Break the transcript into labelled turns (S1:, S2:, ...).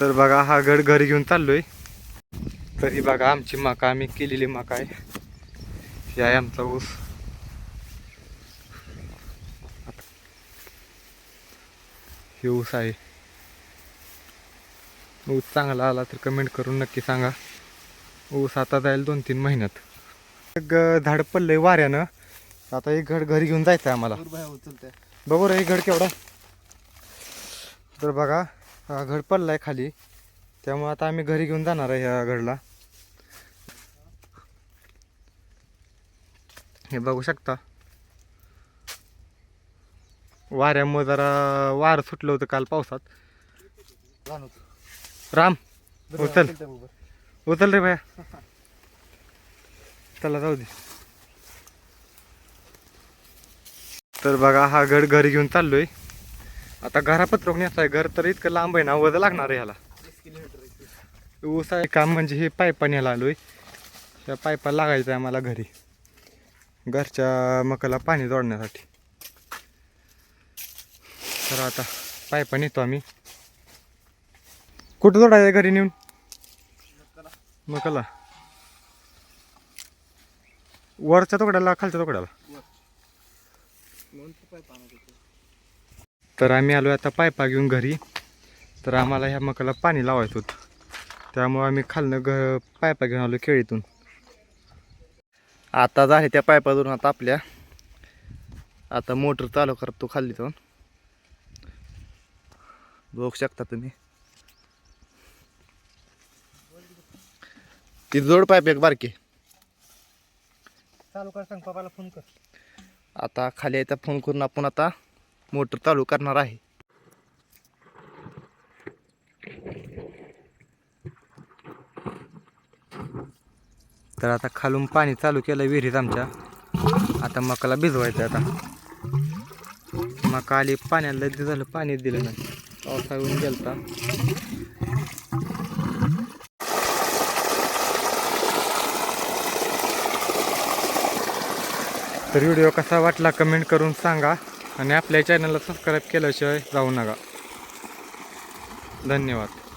S1: तर बघा हा गड घरी घेऊन चाललोय. तरी बघा आमची मका आम्ही केलेली मका आहे. ही आहे आमचा ऊस. हे ऊस आहे. ऊस चांगला आला तर कमेंट करून नक्की सांगा. ऊस आता जाईल दोन तीन महिन्यात झाड पडलंय वाऱ्यानं. आता एक घड घरी घेऊन जायचं आहे आम्हाला बघू रे हे घड केवढा तर बघा हा घड पडलाय खाली. त्यामुळे आता आम्ही घरी घेऊन जाणार आहे ह्या घडला. हे बघू शकता. वाऱ्यामुळे जरा वारं सुटलं होतं काल पावसात. राम उचल. उचल रे बाया चला जाऊ दे. तर बघा हा गड घरी घेऊन चाललोय. आता घरापत्र न्यायचं आहे. घर तर इतकं लांब आहे ना वज लागणार आहे ह्याला ऊस आहे काम म्हणजे हे पायपा न्यायला आलोय. त्या पाईपा लागायचं आहे मला घरी. घरच्या मकाला पाणी जोडण्यासाठी. तर आता पायपा नेतो आम्ही. कुठं जोडायचं घरी नेऊन? मकाला. वरच्या तुकड्याला खालच्या तुकड्याला? तर आम्ही आलो आता पायपा घेऊन घरी. तर आम्हाला ह्या मकाला पाणी लावायचं होतं. त्यामुळं आम्ही खालनं घ पायपा घेऊन आलो केळीतून. आता झाले त्या पायपातून आता आपल्या. आता मोटर चालू करतो खाली जाऊन बघू शकता तुम्ही. ती जोड पाईप एक बारकी?
S2: चालू कर सांग पप्पाला फोन कर.
S1: आता खाली यायचा फोन करून आपण आता मोटर चालू करणार आहे. तर आता खालून पाणी चालू केलं विहिरीत आमच्या. आता मकाला भिजवायचं आता. मका आली पाण्याला लय झालं पाणी दिलं नाही. पावसा येऊन गेलता. तर व्हिडिओ कसा वाटला कमेंट करून सांगा. आणि आपल्या चॅनलला सबस्क्राईब केल्याशिवाय जाऊ नका. धन्यवाद.